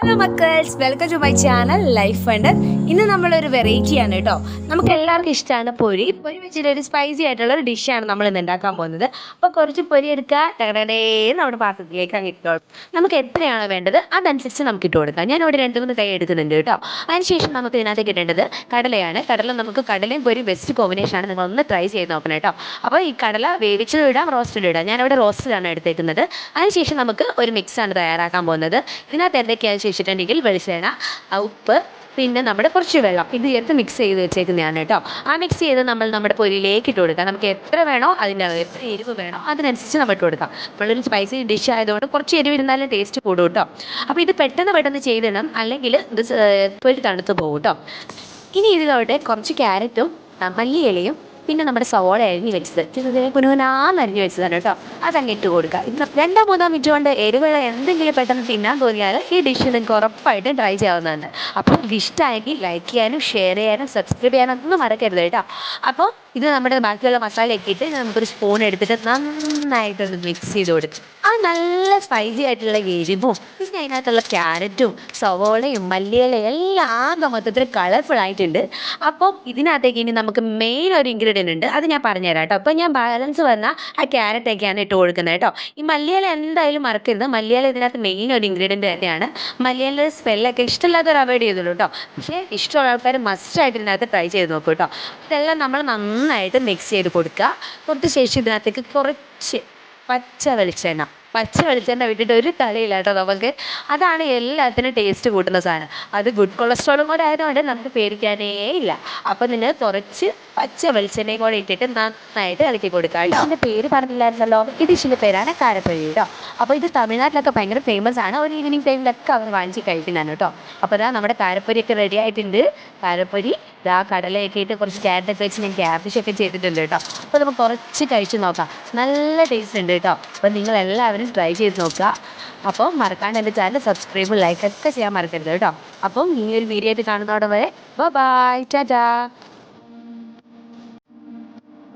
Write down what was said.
Hello മക്കൾസ് welcome to my channel life fund ഇന്ന് നമ്മളൊരു variety ആണ് കേട്ടോ. നമുക്ക് എല്ലാവർക്കും ഇഷ്ടമാണ് പൊരി. പൊരി വെച്ചിട്ട് ഒരു സ്പൈസി ആയിട്ടുള്ള ഒരു ഡിഷാണ് നമ്മൾ ഇന്ന് ഉണ്ടാക്കാൻ പോകുന്നത്. അപ്പോൾ കുറച്ച് പൊരി എടുക്കുക. ടകടേ നമ്മുടെ പാത്രത്തിലേക്ക് അങ്ങ് ഇട്ടോളും. നമുക്ക് എത്രയാണോ വേണ്ടത് അതനുസരിച്ച് നമുക്ക് ഇട്ട് കൊടുക്കാം. ഞാൻ ഇവിടെ രണ്ട് മൂന്ന് കൈ എടുക്കുന്നുണ്ട് കേട്ടോ. അതിനുശേഷം നമുക്ക് ഇതിനകത്തേക്ക് ഇടേണ്ടത് കടലയാണ്. കടല നമുക്ക് കടലയും പൊരി ബെസ്റ്റ് കോമ്പിനേഷൻ ആണ്. നിങ്ങൾ ഒന്ന് ട്രൈ ചെയ്ത് നോക്കണം കേട്ടോ. അപ്പോൾ ഈ കടല വേവിച്ചത് ഇടാം റോസ്റ്റഡ് ഇടാം ഞാനിവിടെ റോസ്റ്റഡാണ് എടുത്തേക്കുന്നത്. അതിനുശേഷം നമുക്ക് ഒരു മിക്സാണ് തയ്യാറാക്കാൻ പോകുന്നത്. ഇതിനകത്ത് എന്തൊക്കെയാണെന്ന് ചോദിച്ചിട്ടുണ്ടെങ്കിൽ വെളിച്ചെണ്ണ ഉപ്പ് പിന്നെ നമ്മുടെ കുറച്ച് വെള്ളം. ഇത് ചേർത്ത് മിക്സ് ചെയ്ത് വെച്ചേക്കുന്നതാണ് കേട്ടോ. ആ മിക്സ് ചെയ്ത് നമ്മൾ നമ്മുടെ പൊരിയിലേക്ക് ഇട്ട് കൊടുക്കാം. നമുക്ക് എത്ര വേണോ അതിന്റെ എത്ര എരിവ് വേണോ അതിനനുസരിച്ച് നമ്മൾ ഇട്ട് കൊടുക്കാം. നമ്മളൊരു സ്പൈസി ഡിഷ് ആയതുകൊണ്ട് കുറച്ച് എരിവ് ഇരുന്നാലും ടേസ്റ്റ് കൂടും കേട്ടോ. അപ്പോൾ ഇത് പെട്ടെന്ന് പെട്ടെന്ന് ചെയ്തിടണം. അല്ലെങ്കിൽ ഇത് പൊരി തണുത്ത് പോകും കേട്ടോ. ഇനി ഇതിലോട്ട് കുറച്ച് ക്യാരറ്റും മല്ലി മല്ലിയിലയും പിന്നെ നമ്മുടെ സവോള അരിഞ്ഞ് വെച്ചത്. ഇതിനെ കുനുകുനാന്ന് അരിഞ്ഞ് വെച്ചതാണ് കേട്ടോ. അതങ്ങ് ഇട്ട് കൊടുക്കുക. ഇത് രണ്ടോ മൂന്നോ മിനിറ്റ് കൊണ്ട് എരിവുള്ള എന്തെങ്കിലും പെട്ടെന്ന് തിന്നാൻ തോന്നിയാൽ ഈ ഡിഷ് നിങ്ങൾക്ക് ഉറപ്പായിട്ടും ട്രൈ ചെയ്യാവുന്നതാണ്. അപ്പോൾ ഇഷ്ടമായെങ്കിൽ ലൈക്ക് ചെയ്യാനും ഷെയർ ചെയ്യാനും സബ്സ്ക്രൈബ് ചെയ്യാനും ഒന്നും മറക്കരുത് കേട്ടോ. അപ്പോൾ ഇത് നമ്മുടെ ബാക്കിയുള്ള മസാല ഇട്ടിട്ട് നമുക്കൊരു സ്പൂൺ എടുത്തിട്ട് നന്നായിട്ടൊന്ന് മിക്സ് ചെയ്ത് കൊടുക്കും. അത് നല്ല സ്പൈസി ആയിട്ടുള്ള എരിവും പിന്നെ അതിനകത്തുള്ള ക്യാരറ്റും സവോളയും മല്ലിയിലയും എല്ലാം മൊത്തത്തിൽ കളർഫുൾ ആയിട്ടുണ്ട്. അപ്പം ഇതിനകത്തേക്ക് ഇനി നമുക്ക് മെയിൻ ഒരു ഇൻഗ്രീഡിയന്റ് ഉണ്ട്. അത് ഞാൻ പറഞ്ഞുതരാം കേട്ടോ. അപ്പം ഞാൻ ബാലൻസ് വന്ന ആ ക്യാരറ്റൊക്കെയാണ് ഇട്ട് കൊടുക്കുന്നത് കേട്ടോ. ഈ മല്ലിയില എന്തായാലും മറക്കരുത്. മല്ലിയില ഇതിനകത്ത് മെയിൻ ഒരു ഇൻഗ്രീഡിയന്റ് തന്നെയാണ്. മല്ലിയില സ്മെല്ലൊക്കെ ഇഷ്ടമില്ലാത്തവർ അവോയ്ഡ് ചെയ്തുള്ളൂ കേട്ടോ. പക്ഷേ ഇഷ്ടമുള്ള ആൾക്കാർ മസ്റ്റായിട്ട് ഇതിനകത്ത് ട്രൈ ചെയ്ത് നോക്കൂ കേട്ടോ. ഇതെല്ലാം നമ്മൾ നന്നായിട്ട് മിക്സ് ചെയ്ത് കൊടുക്കുക. കൊടുത്ത ശേഷം ഇതിനകത്തേക്ക് കുറച്ച് പച്ച വെളിച്ചെണ്ണ. പച്ച വെളിച്ചെണ്ണ വിട്ടിട്ട് ഒരു കളിയില്ല കേട്ടോ നമുക്ക് അതാണ് എല്ലാത്തിനും ടേസ്റ്റ് കൂട്ടുന്ന സാധനം. അത് ഗുഡ് കൊളസ്ട്രോളും കൂടെ ആയതുകൊണ്ട് നമുക്ക് പേടിക്കാനേ ഇല്ല. അപ്പോൾ നിങ്ങൾ കുറച്ച് പച്ച വെളിച്ചെണ്ണയും കൂടെ ഇട്ടിട്ട് നന്നായിട്ട് ഇളക്കി കൊടുക്കാം ഇതിന്റെ പേര് പറഞ്ഞില്ലായിരുന്നല്ലോ? ഡിഷിന്റെ പേരാണ് കാരപ്പഴി കേട്ടോ അപ്പോൾ ഇത് തമിഴ്നാട്ടിലൊക്കെ ഭയങ്കര ഫേമസ് ആണ്. ഒരു ഈവനിങ് ടൈമിലൊക്കെ അവർ വാങ്ങിച്ച് കഴിക്കുന്നതാണ് കേട്ടോ അപ്പോൾ ഇതാ നമ്മുടെ കാരപ്പൊരിയൊക്കെ റെഡി ആയിട്ടുണ്ട്. കാരപ്പൊരി ഇതാ കടലയൊക്കെ ഇട്ട് കുറച്ച് ക്യാരറ്റൊക്കെ വെച്ച് ഞാൻ ക്യാബേജ് ഒക്കെ ചെയ്തിട്ടുണ്ട് കേട്ടോ. അപ്പോൾ നമുക്ക് കുറച്ച് കഴിച്ച് നോക്കാം. നല്ല ടേസ്റ്റ് ഉണ്ട് കേട്ടോ. അപ്പോൾ നിങ്ങൾ എല്ലാവരും ട്രൈ ചെയ്ത് നോക്കുക. അപ്പോൾ മറക്കാണ്ട് എന്റെ ചാനൽ സബ്സ്ക്രൈബ് ലൈക്ക് ഒക്കെ ചെയ്യാൻ മറക്കരുത് കേട്ടോ. അപ്പം ഈ ഒരു വീഡിയോ ആയിട്ട് കാണുന്നതോടെ വരെ ബൈ ടാറ്റാ